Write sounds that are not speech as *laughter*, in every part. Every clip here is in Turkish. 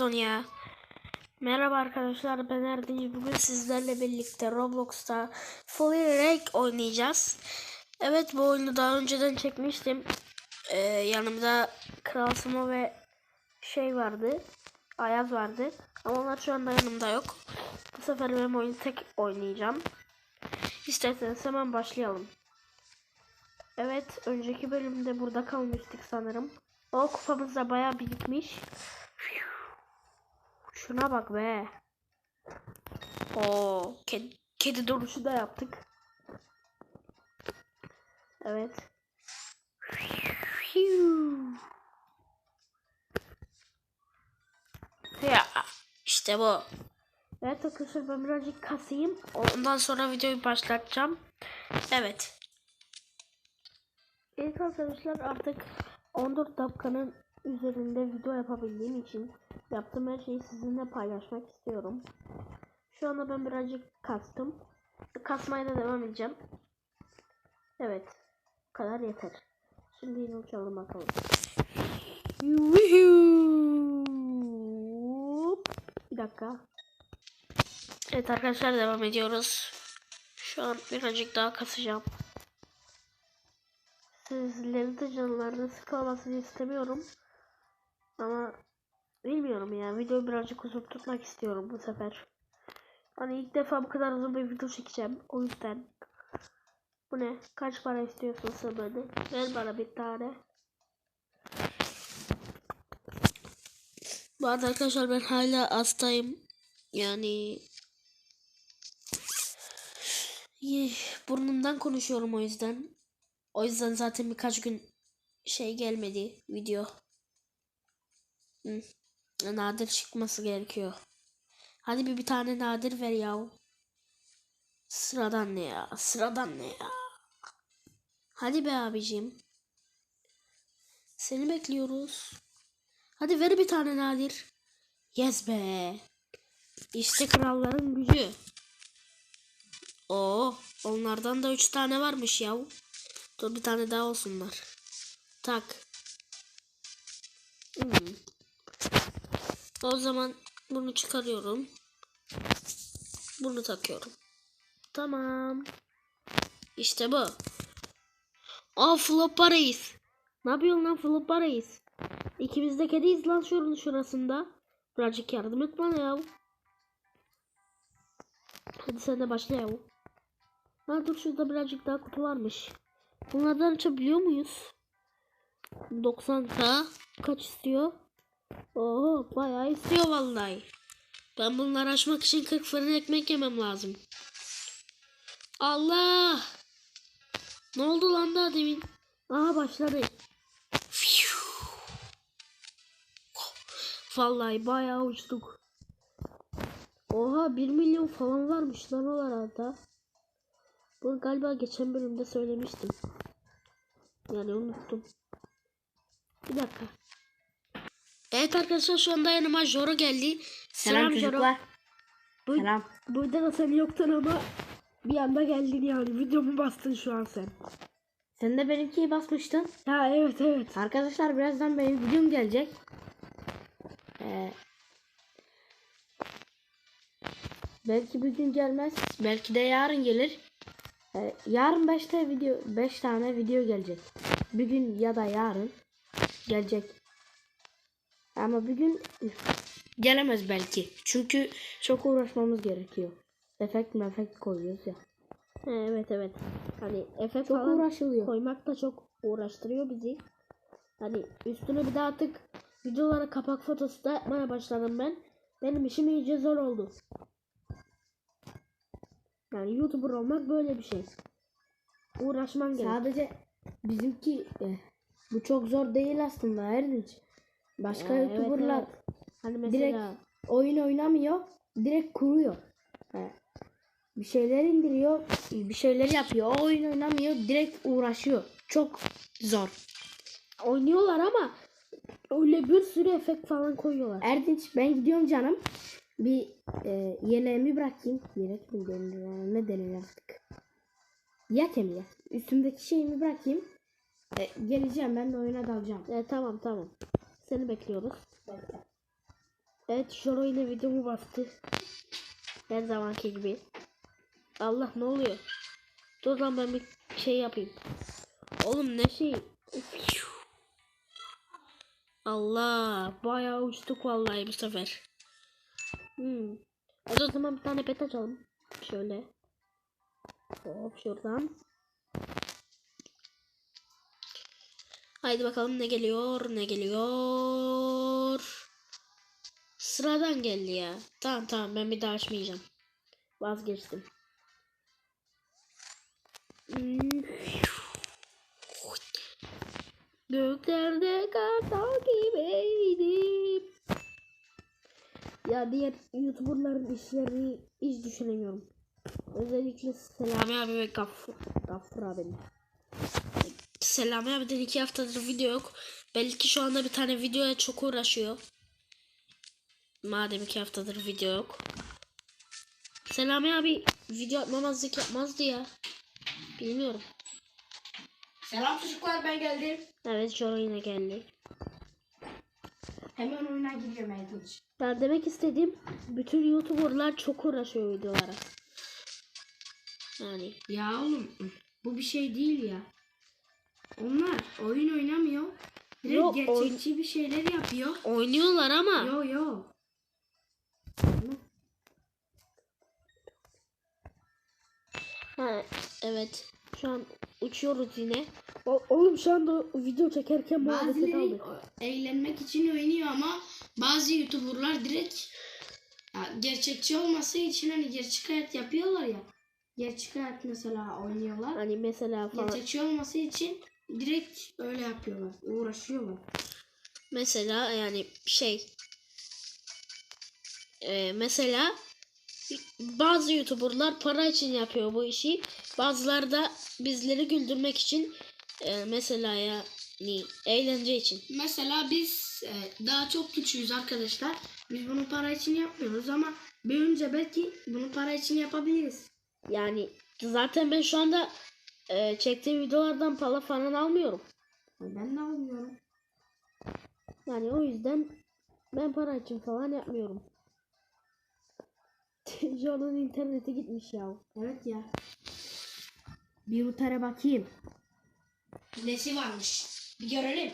pardon ya. Merhaba arkadaşlar ben Erdinç. Bugün sizlerle birlikte Roblox'ta Fully Rank oynayacağız. Evet bu oyunu daha önceden çekmiştim. Ee, yanımda Kral Sumo ve şey vardı. Ayaz vardı. Ama onlar şu anda yanımda yok. Bu sefer ben oyunu tek oynayacağım. İsterseniz hemen başlayalım. Evet önceki bölümde burada kalmıştık sanırım. O kupamız da bayağı birikmiş. Şuna bak be. Oo, kedi, kedi duruşu da yaptık. Evet. Ya işte bu. Evet arkadaşlar ben birazcık kasayım. Ondan sonra videoyu başlatacağım. Evet. İlk arkadaşlar artık 14 dakikanın üzerinde video yapabildiğim için yaptığım her şeyi sizinle paylaşmak istiyorum. Şu anda ben birazcık kastım. Kasmaya da devam edeceğim. Evet. Bu kadar yeter. Şimdi yine uçalım bakalım. Bir dakika. Evet arkadaşlar devam ediyoruz. Şu an birazcık daha kasacağım. Sizlerin de canlarını sıkılmasını istemiyorum. Ama bilmiyorum ya. Videoyu birazcık uzun tutmak istiyorum bu sefer. Hani ilk defa bu kadar uzun bir video çekeceğim. O yüzden. Bu ne? Kaç para istiyorsun sen benden? Ver bana bir tane. Bu arada arkadaşlar ben hala hastayım. Yani burnumdan konuşuyorum o yüzden. O yüzden zaten birkaç gün şey gelmedi video. Nadir çıkması gerekiyor. Hadi bir bir tane nadir ver ya. Sıradan ne ya? Sıradan ne ya? Hadi be abicim. Seni bekliyoruz. Hadi ver bir tane nadir. Yes be. İşte kralların gücü. Oo, onlardan da üç tane varmış ya. Dur bir tane daha olsunlar. Tak. Hmm. O zaman bunu çıkarıyorum. Bunu takıyorum. Tamam. İşte bu. Aa Floppa. Ne yapıyorsun lan Floppa Reis? İkimiz de kediyiz lan şunun şurasında. Birazcık yardım et bana ya. Hadi sen de başla ya. Ha dur şurada birazcık daha kutu varmış. Bunlardan açabiliyor muyuz? 90k kaç istiyor? Oo bayağı istiyor vallahi. Ben bunları açmak için 40 fırın ekmek yemem lazım. Allah! Ne oldu lan daha demin? Aha başladı. Vallahi bayağı uçtuk. Oha 1 milyon falan varmış lan o arada. Bunu galiba geçen bölümde söylemiştim. Yani unuttum. Bir dakika. Evet arkadaşlar şu anda yanıma Joro geldi. Selam, çocuklar. Bu, Selam. Burada da sen yoktun ama bir anda geldin yani. Videomu bastın şu an sen. Sen de benimkiyi basmıştın. Ha evet evet. Arkadaşlar birazdan benim videom gelecek. Ee, belki bugün gelmez. Belki de yarın gelir. Ee, yarın 5'te video 5 tane video gelecek. Bugün ya da yarın gelecek. Ama bugün gelemez belki. Çünkü çok uğraşmamız gerekiyor. Efekt mefekt koyuyoruz ya. Evet evet. Hani efekt Çok falan uğraşılıyor. koymak da çok uğraştırıyor bizi. Hani üstüne bir daha artık videolara kapak fotosu da yapmaya başladım ben. Benim işim iyice zor oldu. Yani YouTuber olmak böyle bir şey. Uğraşman gerek. Sadece bizimki eh, bu çok zor değil aslında Erdinç. Başka Ee, youtuberlar evet. Hani mesela direkt oyun oynamıyor, direkt kuruyor. He. Bir şeyler indiriyor, bir şeyler yapıyor. O oyun oynamıyor, direkt uğraşıyor. Çok zor. oynuyorlar ama öyle bir sürü efekt falan koyuyorlar. Erdinç ben gidiyorum canım. Bir e, yeleğimi bırakayım. Yelek mi denir ne denir artık. Yelek ya. Üstümdeki şeyimi bırakayım. E, geleceğim ben de oyuna dalacağım. E, tamam tamam. Seni bekliyoruz. Evet Joro yine videomu bastı. Her zamanki gibi. Allah ne oluyor? Dur lan ben bir şey yapayım. Oğlum ne şey? Allah bayağı uçtuk vallahi bu sefer. Hmm. Hadi o zaman bir tane pet açalım. Şöyle. Hop şuradan. Haydi bakalım ne geliyor ne geliyor. Sıradan geldi ya. Tamam tamam ben bir daha açmayacağım. Vazgeçtim. Göklerde kartal gibiydim. Ya diğer YouTuber'ların işlerini hiç düşünemiyorum. Özellikle Selami abi ve Gaffur, Gaffur abinin. Selami abiden iki haftadır video yok. Belki şu anda bir tane videoya çok uğraşıyor. Madem iki haftadır video yok. Selami abi video atmamazlık yapmazdı ya. Bilmiyorum. Selam çocuklar ben geldim. Evet Joro yine geldi. Hemen oyuna giriyorum Aydınç. Ben demek istediğim bütün YouTuber'lar çok uğraşıyor videolara. Yani Ya oğlum bu bir şey değil ya. Onlar oyun oynamıyor. Direkt Yok, gerçekçi bir şeyler yapıyor. oynuyorlar ama Yo yo. ha, evet şu an uçuyoruz yine. O, oğlum şu anda video çekerken Bazıları eğlenmek için oynuyor ama bazı YouTuber'lar direkt ya, gerçekçi olması için hani gerçek hayat yapıyorlar ya. Gerçek hayat mesela oynuyorlar. Hani mesela falan. Gerçekçi olması için direkt öyle yapıyorlar. Uğraşıyorlar. Mesela yani şey e, mesela bazı YouTuber'lar para için yapıyor bu işi. Bazıları da bizleri güldürmek için e, mesela yani eğlence için. Mesela biz e, daha çok küçüğüz arkadaşlar. Biz bunu para için yapmıyoruz ama büyüyünce belki bunu para için yapabiliriz. Yani zaten ben şu anda e, çektiğim videolardan para falan almıyorum. Ben de almıyorum. Yani o yüzden ben para için falan yapmıyorum. *laughs* An interneti gitmiş ya. Evet ya. Bir utere bakayım. Nesi varmış? Bir görelim.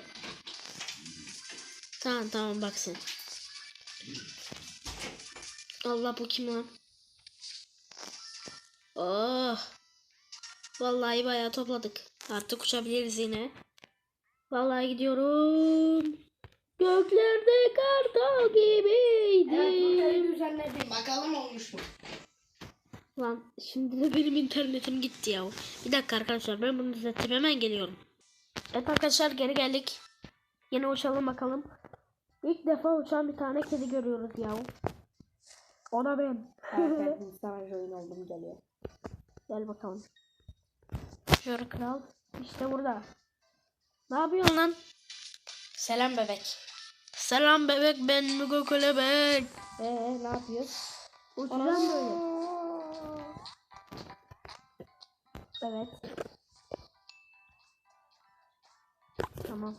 Tamam tamam bak sen. Allah bu kim lan? Oh. Vallahi bayağı topladık. Artık uçabiliriz yine. Vallahi gidiyorum. Göklerde kartal gibiydim. düzenledim. Bakalım olmuş mu? Lan şimdi de benim internetim gitti ya. Bir dakika arkadaşlar ben bunu düzelttim hemen geliyorum. Evet arkadaşlar geri geldik. Yine uçalım bakalım. İlk defa uçan bir tane kedi görüyoruz ya. Ona ben. Evet, *laughs* oyun oldum geliyor. Gel bakalım. Şöyle kral. İşte burada. Ne yapıyorsun lan? Selam bebek. Selam bebek ben Mugo Kelebek. Ee ne yapıyoruz? Uçacağım böyle. Evet. Tamam.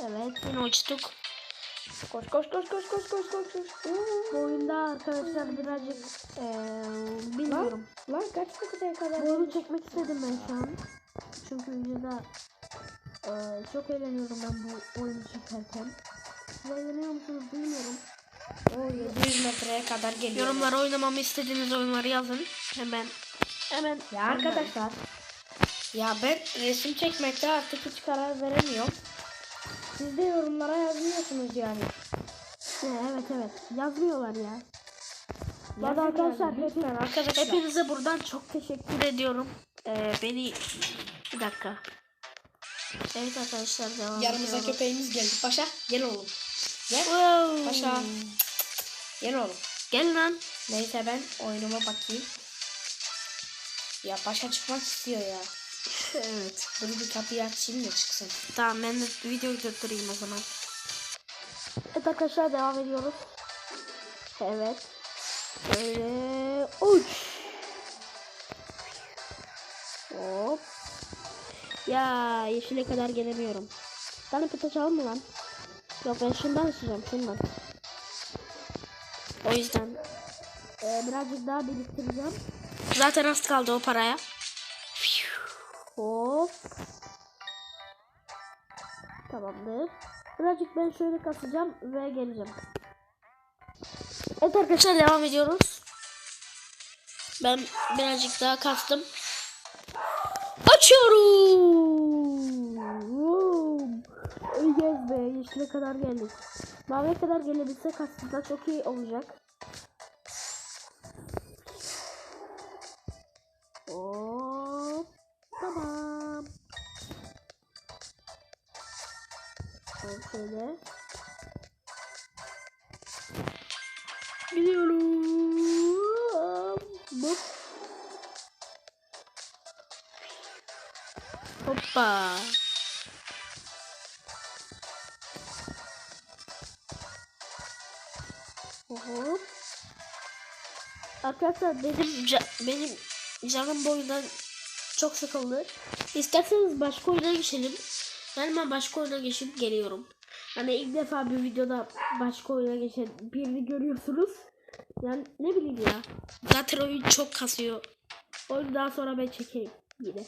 Evet yine uçtuk. Koş koş koş koş koş koş koş koş. Bu oyunda arkadaşlar birazcık eee bilmiyorum. Lan kaç dakikaya kadar? Bu oyunu çekmek istedim ben şu an. Çünkü videoda eee, çok eğleniyorum ben bu oyunu çekerken. Siz eğleniyor musunuz bilmiyorum. O 700 metreye kadar geliyor. Yorumlara oynamamı istediğiniz oyunları yazın. Hemen hemen Ya arkadaşlar. Ya ben resim çekmekte artık hiç karar veremiyorum. Siz de yorumlara yazmıyorsunuz yani. Evet evet yazmıyorlar ya. Arada Yazın arkadaşlar, lütfen arkadaşlar. Hepinize buradan çok teşekkür ediyorum. Ee, beni bir dakika. Evet arkadaşlar devam Yanımıza ediyoruz. köpeğimiz geldi. Paşa gel oğlum. Gel. Wow. Paşa. Gel oğlum. Gel lan. Neyse ben oyunuma bakayım. Ya paşa çıkmak istiyor ya. Evet. Dur bir kapıyı açayım da çıksın. Tamam ben de videoyu durdurayım o zaman. Evet arkadaşlar devam ediyoruz. Evet. Şöyle uç. Hop. Ya yeşile kadar gelemiyorum. Sana pıta çalalım mı lan? Yok ben şundan açacağım şundan. O yüzden e, birazcık daha biriktireceğim. Zaten az kaldı o paraya. Hop. Tamamdır. Birazcık ben şöyle kasacağım ve geleceğim. Evet arkadaşlar devam ediyoruz. Ben birazcık daha kastım. Açıyorum. Öleceğiz be. Yeşile kadar geldik. Maviye kadar gelebilsek aslında çok iyi olacak. Hop. Tamam. Hop şöyle. Gidiyorum. Hop. Hoppa. Hop. Arkadaşlar benim ca- benim canım bu oyundan çok sıkıldı. İsterseniz başka oyuna geçelim. Ben ben başka oyuna geçip geliyorum. Hani ilk defa bir videoda başka oyuna geçen birini görüyorsunuz. Yani ne bileyim ya. Zaten oyun çok kasıyor. Oyunu daha sonra ben çekerim yine.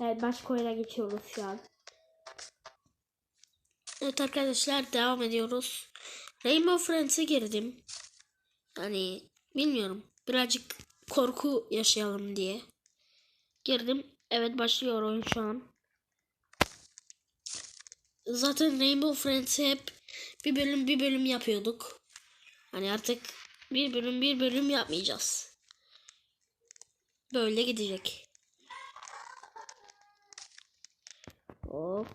Evet başka oyuna geçiyoruz şu an. Evet arkadaşlar devam ediyoruz. Rainbow Friends'e girdim. Hani bilmiyorum. Birazcık korku yaşayalım diye. Girdim. Evet başlıyor oyun şu an. Zaten Rainbow Friends'i hep bir bölüm bir bölüm yapıyorduk. Hani artık bir bölüm bir bölüm yapmayacağız. Böyle gidecek. Hop.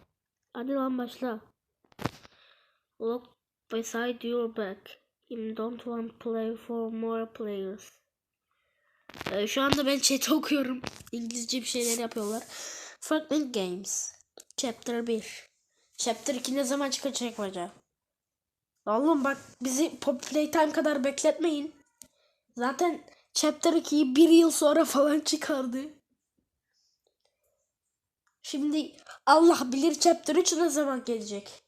Hadi lan başla. Look beside your back. You don't want play for more players. Ee, şu anda ben chat *laughs* okuyorum. İngilizce bir şeyler yapıyorlar. Fragment Games. Chapter 1. Chapter 2 ne zaman çıkacak acaba? Oğlum bak bizi Pop Playtime kadar bekletmeyin. Zaten Chapter 2'yi bir yıl sonra falan çıkardı. Şimdi Allah bilir Chapter 3 ne zaman gelecek.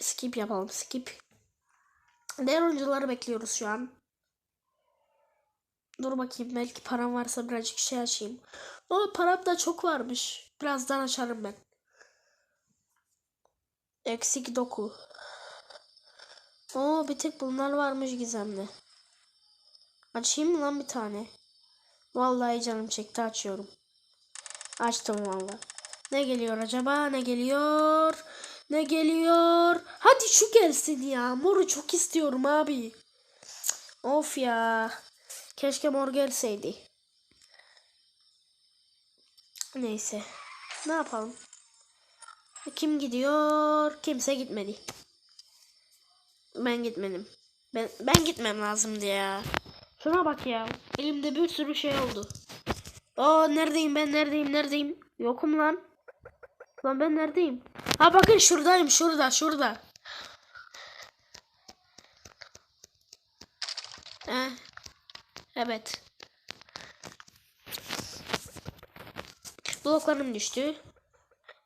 Skip yapalım skip. Diğer oyuncuları bekliyoruz şu an. Dur bakayım belki param varsa birazcık şey açayım. O param da çok varmış. Birazdan açarım ben. Eksik doku. Oo bir tek bunlar varmış gizemli. Açayım mı lan bir tane? Vallahi canım çekti açıyorum. Açtım vallahi. Ne geliyor acaba? Ne geliyor? Ne geliyor? Hadi şu gelsin ya. Moru çok istiyorum abi. Of ya. Keşke mor gelseydi. Neyse. Ne yapalım? Kim gidiyor? Kimse gitmedi. Ben gitmedim. Ben ben gitmem lazımdı ya. Şuna bak ya. Elimde bir sürü şey oldu. Aa neredeyim ben neredeyim neredeyim? Yokum lan. Lan ben neredeyim? Ha bakın şuradayım şurada şurada. Eh. Evet. Bloklarım düştü.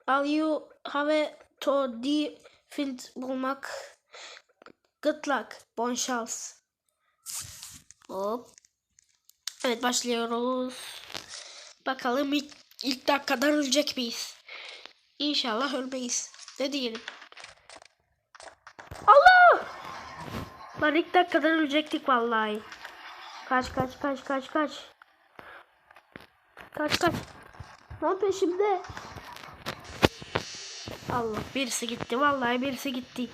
Al you have to defend bulmak. Good luck. Bon şans. Hop. Evet başlıyoruz. Bakalım ilk, ilk dakikadan ölecek miyiz? İnşallah ölmeyiz. Ne diyelim? Allah! Lan ilk dakikadan ölecektik vallahi. Kaç kaç kaç kaç kaç. Kaç kaç. Lan peşimde. Allah birisi gitti vallahi birisi gitti.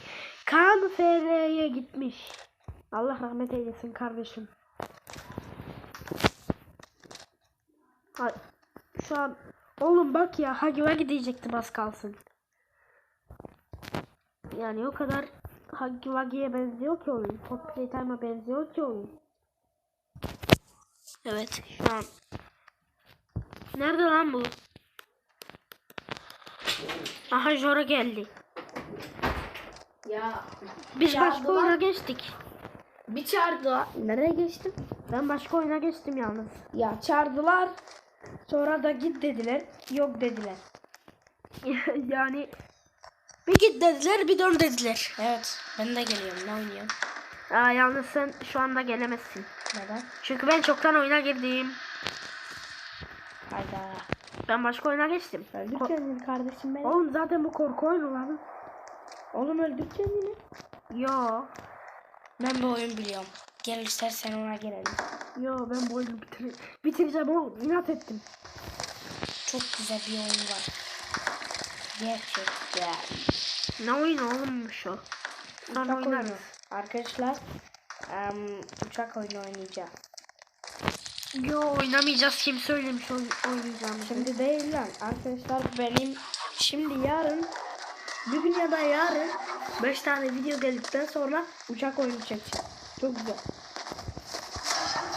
Kaan FR'ye gitmiş. Allah rahmet eylesin kardeşim. Ay, şu an oğlum bak ya Hagiva gidecektim az kalsın. Yani o kadar Wuggy'ye benziyor ki oyun. Pop Playtime'a benziyor ki oyun. Evet şu an. Nerede lan bu? Aha Jora geldi. Ya Biz başka lan- oyuna geçtik. bir çağırdılar. Nereye geçtim? Ben başka oyuna geçtim yalnız. Ya çağırdılar. Sonra da git dediler. Yok dediler. *laughs* yani bir git dediler bir dön dediler. Evet. Ben de geliyorum. Ne oynuyorum? Aa, yalnız sen şu anda gelemezsin. Neden? Çünkü ben çoktan oyuna girdim. Hayda. Ben başka oyuna geçtim. Öldür Ko- kendini kardeşim benim. Oğlum zaten bu korku oyunu lan. Oğlum öldür kendini. Yo. Ben bir oyun biliyorum. Gel istersen ona gelelim. Yo ben bu oyunu bitir bitireceğim oğlum. İnat ettim. Çok güzel bir oyun var. Gerçekten. Ne oyunu oğlum şu? Oynarız. oyunu. Arkadaşlar em, uçak oyunu oynayacağız. Yo oynamayacağız. Kim söylemiş oy oynayacağımızı? Şimdi değil lan. Arkadaşlar benim şimdi yarın bugün ya da yarın 5 tane video geldikten sonra uçak oyunu çekeceğim. Çok güzel.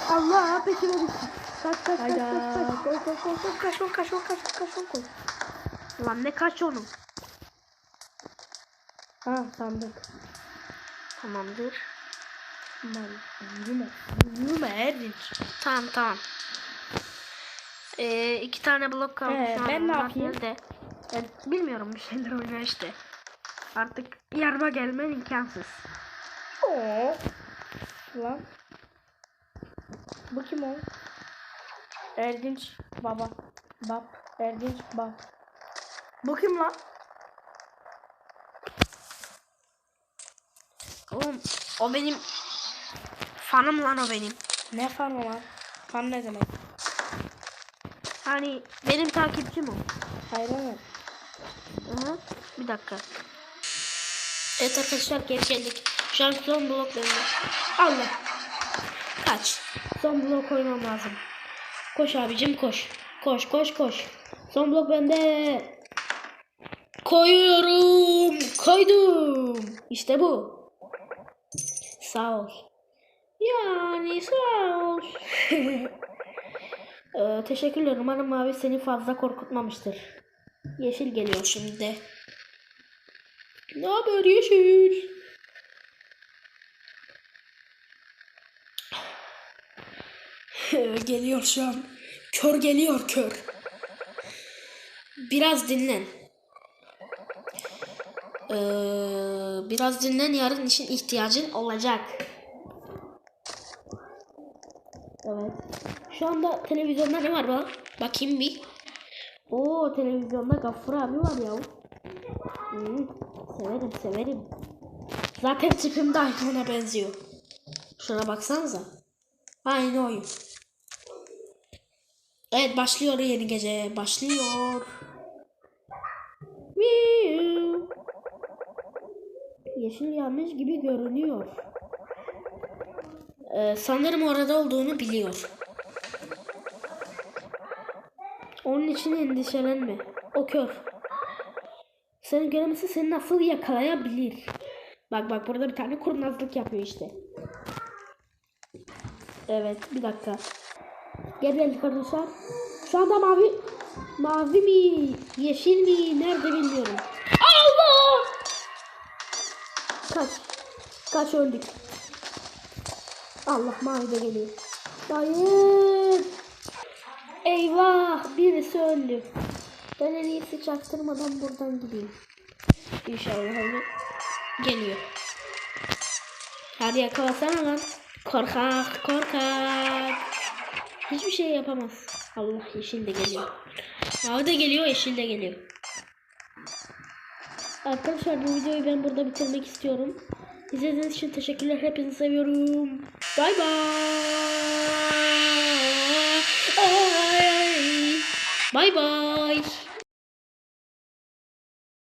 Allah peşime düştü. Kaç kaç kaç Hayda. kaç kaç. Koy koy kaç koy kaç koy kaç koy kaç koy koy. Lan ne kaç onu? Ha sandık. Tamamdır. Erdinç. Tamam tamam. Ee, iki tane blok kaldı Ee, ben ne yapayım? nerede? Ben bilmiyorum bir şeyler oyna işte. Artık yarıma gelmen imkansız. Oo. Lan. Bu kim o? Erdinç baba. Bab. Erdinç bab. Bu kim lan? Oğlum o benim fanım lan o benim. Ne fan lan? Fan ne demek? Hani benim takipçim o. Hayran Aha, bir dakika. Evet arkadaşlar geri geldik. Şu an son blok bende. Allah. Kaç. Son blok koymam lazım. Koş abicim koş. Koş koş koş. Son blok bende. Koyuyorum. Koydum. İşte bu. Sağ ol. Yani sağ ol. *laughs* Ee, teşekkürler. Umarım mavi seni fazla korkutmamıştır. Yeşil geliyor şimdi. Ne haber yeşil? *sighs* geliyor şu an. Kör geliyor kör. Biraz dinlen. Ee, biraz dinlen yarın için ihtiyacın olacak. Evet. Şu anda televizyonda ne var bak? Bakayım bir. Oo televizyonda Gaffur abi var ya. Hmm, severim severim. Zaten tipim de aynı benziyor. Şuna baksanıza. Aynı oyun. Evet başlıyor yeni gece. Başlıyor. Yeşil yanmış gibi görünüyor. Ee, sanırım orada olduğunu biliyor. Onun için endişelenme. O kör. Seni göremesi seni nasıl yakalayabilir? Bak bak burada bir tane kurnazlık yapıyor işte. Evet bir dakika. Gel geldik arkadaşlar. Şu anda mavi mavi mi yeşil mi nerede bilmiyorum. Allah! Kaç. Kaç öldük. Allah mavi de geliyor. Hayır. Eyvah birisi öldü. Ben en iyisi çaktırmadan buradan gideyim. İnşallah öyle geliyor. Hadi yakalasana lan. Korkak korkak. Hiçbir şey yapamaz. Allah yeşil de geliyor. Mavi de geliyor yeşil de geliyor. Arkadaşlar bu videoyu ben burada bitirmek istiyorum. İzlediğiniz için teşekkürler. Hepinizi seviyorum. Bay bay. Bay bay.